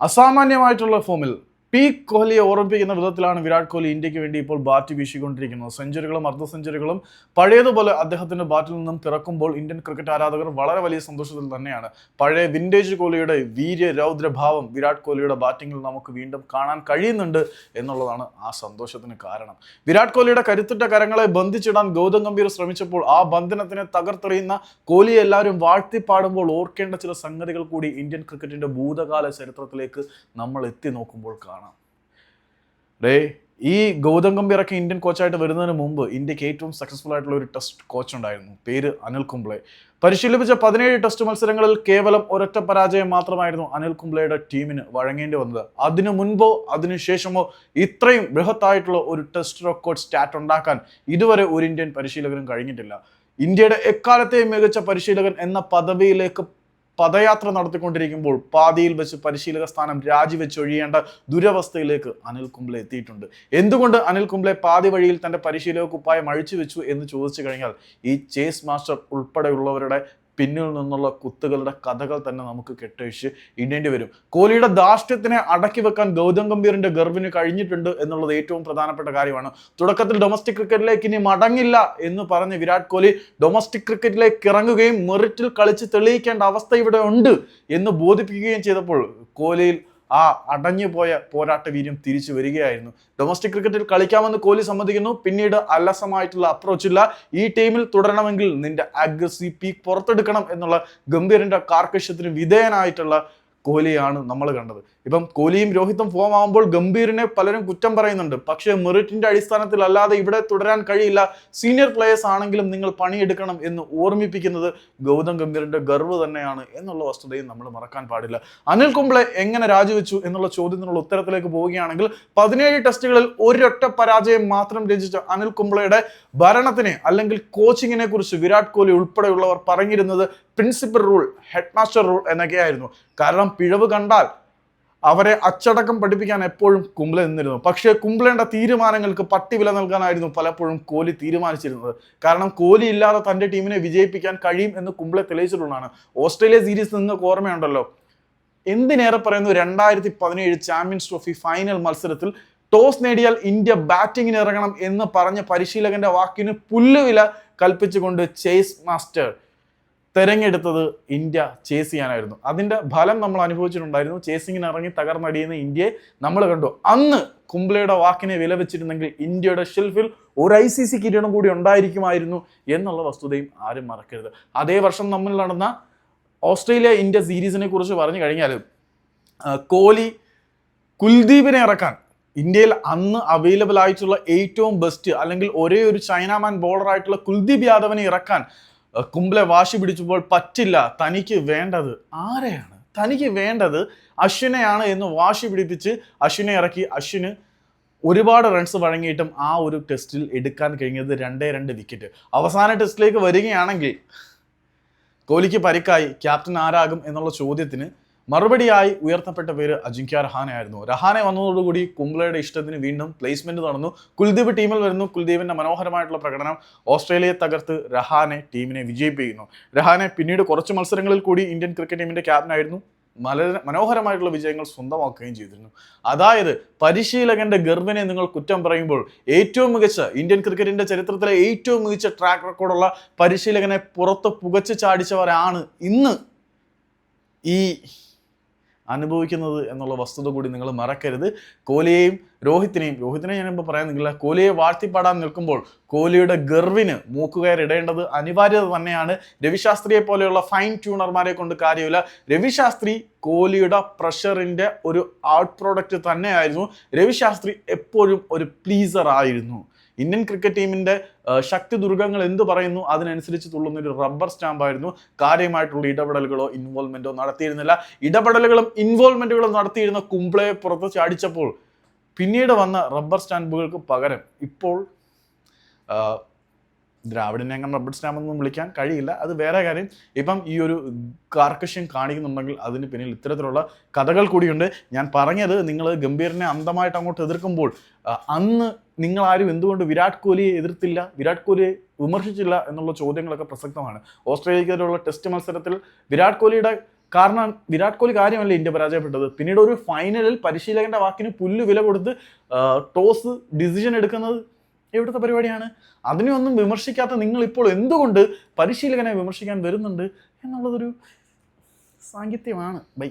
അസാമാന്യമായിട്ടുള്ള ഫോമിൽ പീക്ക് കോഹ്ലിയെ ഓർമ്മിപ്പിക്കുന്ന വിധത്തിലാണ് വിരാട് കോഹ്ലി ഇന്ത്യയ്ക്ക് വേണ്ടി ഇപ്പോൾ ബാറ്റ് വീശിക്കൊണ്ടിരിക്കുന്നത്. സെഞ്ചുറികളും അർദ്ധ സെഞ്ചുറികളും പഴയതുപോലെ അദ്ദേഹത്തിന്റെ ബാറ്റിൽ നിന്നും പിറക്കുമ്പോൾ ഇന്ത്യൻ ക്രിക്കറ്റ് ആരാധകർ വളരെ വലിയ സന്തോഷത്തിൽ തന്നെയാണ്. പഴയ വിന്റേജ് കോഹ്ലിയുടെ വീര്യ രൗദ്രഭാവം വിരാട് കോഹ്ലിയുടെ ബാറ്റിങ്ങിൽ നമുക്ക് വീണ്ടും കാണാൻ കഴിയുന്നുണ്ട് എന്നുള്ളതാണ് ആ സന്തോഷത്തിന് കാരണം. വിരാട് കോഹ്ലിയുടെ കരുത്തുറ്റ കരങ്ങളെ ബന്ധിച്ചിടാൻ ഗൗതം ഗംഭീർ ശ്രമിച്ചപ്പോൾ ആ ബന്ധനത്തിനെ തകർത്തെറിയുന്ന കോഹ്ലിയെ എല്ലാവരും വാഴ്ത്തിപ്പാടുമ്പോൾ ഓർക്കേണ്ട ചില സംഗതികൾ കൂടി ഇന്ത്യൻ ക്രിക്കറ്റിന്റെ ഭൂതകാല ചരിത്രത്തിലേക്ക് നമ്മൾ എത്തി നോക്കുമ്പോൾ കാണാം. ഡേ ഈ ഗൗതം ഗംഭീറൊക്കെ ഇന്ത്യൻ കോച്ചായിട്ട് വരുന്നതിന് മുമ്പ് ഇന്ത്യയ്ക്ക് ഏറ്റവും സക്സസ്ഫുൾ ആയിട്ടുള്ള ഒരു ടെസ്റ്റ് കോച്ച് ഉണ്ടായിരുന്നു. പേര് അനിൽ കുംബ്ലെ. പരിശീലിപ്പിച്ച പതിനേഴ് ടെസ്റ്റ് മത്സരങ്ങളിൽ കേവലം ഒരൊറ്റ പരാജയം മാത്രമായിരുന്നു അനിൽ കുംബ്ലയുടെ ടീമിന് വഴങ്ങേണ്ടി വന്നത്. അതിനു മുൻപോ അതിനു ശേഷമോ ഇത്രയും ബൃഹത്തായിട്ടുള്ള ഒരു ടെസ്റ്റ് റെക്കോർഡ് സ്റ്റാറ്റ് ഉണ്ടാക്കാൻ ഇതുവരെ ഒരു ഇന്ത്യൻ പരിശീലകനും കഴിഞ്ഞിട്ടില്ല. ഇന്ത്യയുടെ എക്കാലത്തെയും മികച്ച പരിശീലകൻ എന്ന പദവിയിലേക്ക് പദയാത്ര നടത്തിക്കൊണ്ടിരിക്കുമ്പോൾ പാതിയിൽ വെച്ച് പരിശീലക സ്ഥാനം രാജിവെച്ചൊഴിയേണ്ട ദുരവസ്ഥയിലേക്ക് അനിൽ കുംബ്ലെ എത്തിയിട്ടുണ്ട്. എന്തുകൊണ്ട് അനിൽ കുംബ്ലെ പാതി വഴിയിൽ തന്റെ പരിശീലക കുപ്പായം അഴിച്ചു വെച്ചു എന്ന് ചോദിച്ചു കഴിഞ്ഞാൽ ഈ ചേസ് മാസ്റ്റർ ഉൾപ്പെടെയുള്ളവരുടെ പിന്നിൽ നിന്നുള്ള കുത്തുകളുടെ കഥകൾ തന്നെ നമുക്ക് കെട്ടഴിച്ച് ഇടേണ്ടി വരും. കോഹ്ലിയുടെ ധാർഷ്ട്യത്തിനെ അടക്കി വെക്കാൻ ഗൗതം ഗംഭീറിന്റെ ഗർവിന് കഴിഞ്ഞിട്ടുണ്ട് എന്നുള്ളത് ഏറ്റവും പ്രധാനപ്പെട്ട കാര്യമാണ്. തുടക്കത്തിൽ ഡൊമസ്റ്റിക് ക്രിക്കറ്റിലേക്ക് ഇനി മടങ്ങില്ല എന്ന് പറഞ്ഞ് വിരാട് കോഹ്ലി ഡൊമസ്റ്റിക് ക്രിക്കറ്റിലേക്ക് ഇറങ്ങുകയും മെറിറ്റിൽ കളിച്ച് തെളിയിക്കേണ്ട അവസ്ഥ ഇവിടെ ഉണ്ട് എന്ന് ബോധിപ്പിക്കുകയും ചെയ്തപ്പോൾ കോഹ്ലിയിൽ ആ അടഞ്ഞു പോയ പോരാട്ട വീര്യം തിരിച്ചു വരികയായിരുന്നു. ഡൊമസ്റ്റിക് ക്രിക്കറ്റിൽ കളിക്കാമെന്ന് കോഹ്ലി സമ്മതിക്കുന്നു. പിന്നീട് അലസമായിട്ടുള്ള അപ്രോച്ച് ഇല്ല. ഈ ടീമിൽ തുടരണമെങ്കിൽ നിന്റെ അഗ്രസീവ് പീക്ക് പുറത്തെടുക്കണം എന്നുള്ള ഗംഭീരന്റെ കാർക്കശ്യത്തിന് വിധേയനായിട്ടുള്ള കോഹ്ലിയാണ് നമ്മൾ കണ്ടത്. ഇപ്പം കോഹ്ലിയും രോഹിത്തും ഫോം ആകുമ്പോൾ ഗംഭീറിനെ പലരും കുറ്റം പറയുന്നുണ്ട്. പക്ഷേ മെറിറ്റിന്റെ അടിസ്ഥാനത്തിൽ അല്ലാതെ ഇവിടെ തുടരാൻ കഴിയില്ല. സീനിയർ പ്ലേയേഴ്സ് ആണെങ്കിലും നിങ്ങൾ പണിയെടുക്കണം എന്ന് ഓർമ്മിപ്പിക്കുന്നത് ഗൗതം ഗംഭീറിന്റെ ഗർവ് തന്നെയാണ് എന്നുള്ള വസ്തുതയും നമ്മൾ മറക്കാൻ പാടില്ല. അനിൽ കുംബ്ലെ എങ്ങനെ രാജിവെച്ചു എന്നുള്ള ചോദ്യത്തിനുള്ള ഉത്തരത്തിലേക്ക് പോവുകയാണെങ്കിൽ പതിനേഴ് ടെസ്റ്റുകളിൽ ഒരൊറ്റ പരാജയം മാത്രം രചിച്ച അനിൽ കുംബ്ലയുടെ ഭരണത്തിനെ അല്ലെങ്കിൽ കോച്ചിങ്ങിനെ കുറിച്ച് വിരാട് കോഹ്ലി ഉൾപ്പെടെയുള്ളവർ പറഞ്ഞിരുന്നത് principal rule head master rule എന്നൊക്കെയായിരുന്നു. കാരണം പിഴവ് കണ്ടാൽ അവരെ അച്ചടക്കം പഠിപ്പിക്കാൻ എപ്പോഴും കുംബ്ലെ നിന്നിരുന്നു. പക്ഷേ കുംബ്ലേണ്ട തീരുമാനങ്ങൾക്ക് പട്ടി വില നൽകാനായിരുന്നു പലപ്പോഴും കോഹ്ലി തീരുമാനിച്ചിരുന്നത്. കാരണം കോഹ്ലി ഇല്ലാതെ തന്റെ ടീമിനെ വിജയിപ്പിക്കാൻ കഴിയും എന്ന് കുംബ്ലെ തെളിയിച്ചിട്ടുള്ളതാണ്. ഓസ്ട്രേലിയ സീരീസ് നിങ്ങൾക്ക് ഓർമ്മയുണ്ടല്ലോ? എന്തിനേറെ പറയുന്നു? രണ്ടായിരത്തി പതിനേഴ് ചാമ്പ്യൻസ് ട്രോഫി ഫൈനൽ മത്സരത്തിൽ ടോസ് നേടിയാൽ ഇന്ത്യ ബാറ്റിങ്ങിന് ഇറങ്ങണം എന്ന് പറഞ്ഞ പരിശീലകന്റെ വാക്കിന് പുല്ലുവില കൽപ്പിച്ചുകൊണ്ട് ചേസ് മാസ്റ്റർ തെരഞ്ഞെടുത്തത് ഇന്ത്യ ചേസ് ചെയ്യാനായിരുന്നു. അതിന്റെ ഫലം നമ്മൾ അനുഭവിച്ചിട്ടുണ്ടായിരുന്നു. ചേസിങ്ങിന് ഇറങ്ങി തകർന്നടിയുന്ന ഇന്ത്യയെ നമ്മൾ കണ്ടു. അന്ന് കുംബ്ലയുടെ വാക്കിനെ വില വെച്ചിരുന്നെങ്കിൽ ഇന്ത്യയുടെ ഷെൽഫിൽ ഒരു ഐ സി സി കിരീടം കൂടി ഉണ്ടായിരിക്കുമായിരുന്നു എന്നുള്ള വസ്തുതയും ആരും മറക്കരുത്. അതേ വർഷം നമ്മൾ നടന്ന ഓസ്ട്രേലിയ ഇന്ത്യ സീരീസിനെ കുറിച്ച് പറഞ്ഞു കഴിഞ്ഞാൽ കോഹ്ലി കുൽദീപിനെ ഇറക്കാൻ ഇന്ത്യയിൽ അന്ന് അവൈലബിൾ ആയിട്ടുള്ള ഏറ്റവും ബെസ്റ്റ് അല്ലെങ്കിൽ ഒരേ ഒരു ചൈനാമാൻ ബോളർ ആയിട്ടുള്ള കുൽദീപ് യാദവിനെ ഇറക്കാൻ കുംബ്ലെ വാശി പിടിച്ചപ്പോൾ പറ്റില്ല. തനിക്ക് വേണ്ടത് ആരെയാണ്? തനിക്ക് വേണ്ടത് അശ്വിനെയാണ് എന്ന് വാശി പിടിപ്പിച്ച് അശ്വിനെ ഇറക്കി. അശ്വിന് ഒരുപാട് റൺസ് വഴങ്ങിയിട്ടും ആ ഒരു ടെസ്റ്റിൽ എടുക്കാൻ കഴിഞ്ഞത് രണ്ടേ രണ്ട് വിക്കറ്റ് അവസാന ടെസ്റ്റിലേക്ക് വരികയാണെങ്കിൽ കോഹ്ലിക്ക് പരിക്കായി. ക്യാപ്റ്റൻ ആരാകും എന്നുള്ള ചോദ്യത്തിന് മറുപടിയായി ഉയർത്തപ്പെട്ട പേര് അജിങ്ക്യ രഹാനെ ആയിരുന്നു. രഹാനെ വന്നതോടുകൂടി കുംബ്ലയുടെ ഇഷ്ടത്തിന് വീണ്ടും പ്ലേസ്മെന്റ് നടന്നു. കുൽദീപ് ടീമിൽ വരുന്നു. കുൽദീപിന്റെ മനോഹരമായിട്ടുള്ള പ്രകടനം ഓസ്ട്രേലിയയെ തകർത്ത് രഹാനെ ടീമിനെ വിജയിപ്പിക്കുന്നു. രഹാനെ പിന്നീട് കുറച്ച് മത്സരങ്ങളിൽ കൂടി ഇന്ത്യൻ ക്രിക്കറ്റ് ടീമിന്റെ ക്യാപ്റ്റനായിരുന്നു മല മനോഹരമായിട്ടുള്ള വിജയങ്ങൾ സ്വന്തമാക്കുകയും ചെയ്തിരുന്നു. അതായത് പരിശീലകന്റെ ഗർഭിനെ നിങ്ങൾ കുറ്റം പറയുമ്പോൾ ഏറ്റവും മികച്ച ഇന്ത്യൻ ക്രിക്കറ്റിന്റെ ചരിത്രത്തിലെ ഏറ്റവും മികച്ച ട്രാക്ക് റെക്കോർഡുള്ള പരിശീലകനെ പുറത്ത് പുകച്ചു ചാടിച്ചവരാണ് ഇന്ന് ഈ അനുഭവിക്കുന്നത് എന്നുള്ള വസ്തുത കൂടി നിങ്ങൾ മറക്കരുത്. കോഹ്ലിയെയും രോഹിത്തിനെയും രോഹിത്തിനെ ഞാനിപ്പോൾ പറയാൻ നിങ്ങളെ കോഹ്ലിയെ വാഴ്ത്തിപ്പാടാൻ നിൽക്കുമ്പോൾ കോഹ്ലിയുടെ ഗർവിന് മൂക്കുകയറിടേണ്ടത് അനിവാര്യത തന്നെയാണ്. രവിശാസ്ത്രിയെ പോലെയുള്ള ഫൈൻ ട്യൂണർമാരെ കൊണ്ട് കാര്യമില്ല. രവിശാസ്ത്രി കോഹ്ലിയുടെ പ്രഷറിന്റെ ഒരു ഔട്ട് പ്രോഡക്റ്റ് തന്നെയായിരുന്നു. രവിശാസ്ത്രി എപ്പോഴും ഒരു പ്ലീസർ ആയിരുന്നു. ഇന്ത്യൻ ക്രിക്കറ്റ് ടീമിന്റെ ശക്തി ദുർഗങ്ങൾ എന്ത് പറയുന്നു? അതിനനുസരിച്ച് തുള്ളുന്ന ഒരു റബ്ബർ സ്റ്റാമ്പായിരുന്നു കാര്യമായിട്ടുള്ള ഇടപെടലുകളോ ഇൻവോൾവ്മെന്റോ നടത്തിയിരുന്നില്ല. ഇടപെടലുകളും ഇൻവോൾവ്മെന്റുകളും നടത്തിയിരുന്ന കുംബ്ലയെ പുറത്ത് ചാടിച്ചപ്പോൾ പിന്നീട് വന്ന റബ്ബർ സ്റ്റാമ്പുകൾക്ക് പകരം ഇപ്പോൾ ദ്രാവിഡിനെ അങ്ങനെ റബ്ബർ സ്റ്റാമ്പ് ഒന്നും വിളിക്കാൻ കഴിയില്ല. അത് വേറെ കാര്യം. ഇപ്പം ഈ ഒരു കാർക്കശ്യം കാണിക്കുന്നുണ്ടെങ്കിൽ അതിന് പിന്നിൽ ഇത്തരത്തിലുള്ള കഥകൾ കൂടിയുണ്ട്. ഞാൻ പറഞ്ഞത് നിങ്ങൾ ഗംഭീറിനെ അന്തമായിട്ട് അങ്ങോട്ട് എതിർക്കുമ്പോൾ അന്ന് നിങ്ങൾ ആരും എന്തുകൊണ്ട് വിരാട് കോഹ്ലിയെ എതിർത്തില്ല? വിരാട് കോഹ്ലിയെ വിമർശിച്ചില്ല എന്നുള്ള ചോദ്യങ്ങളൊക്കെ പ്രസക്തമാണ്. ഓസ്ട്രേലിയക്കെതിരെയുള്ള ടെസ്റ്റ് മത്സരത്തിൽ വിരാട് കോഹ്ലിയുടെ കാരണം വിരാട് കോഹ്ലി കാര്യമല്ല ഇന്ത്യ പരാജയപ്പെട്ടത്. പിന്നീട് ഒരു ഫൈനലിൽ പരിശീലകന്റെ വാക്കിന് പുല്ല് വില കൊടുത്ത് ടോസ് ഡിസിഷൻ എടുക്കുന്നത് എവിടുത്തെ പരിപാടിയാണ്? അതിനെയൊന്നും വിമർശിക്കാത്ത നിങ്ങൾ ഇപ്പോൾ എന്തുകൊണ്ട് പരിശീലകനെ വിമർശിക്കാൻ വരുന്നുണ്ട് എന്നുള്ളതൊരു സാങ്കത്യമാണ് ബൈ.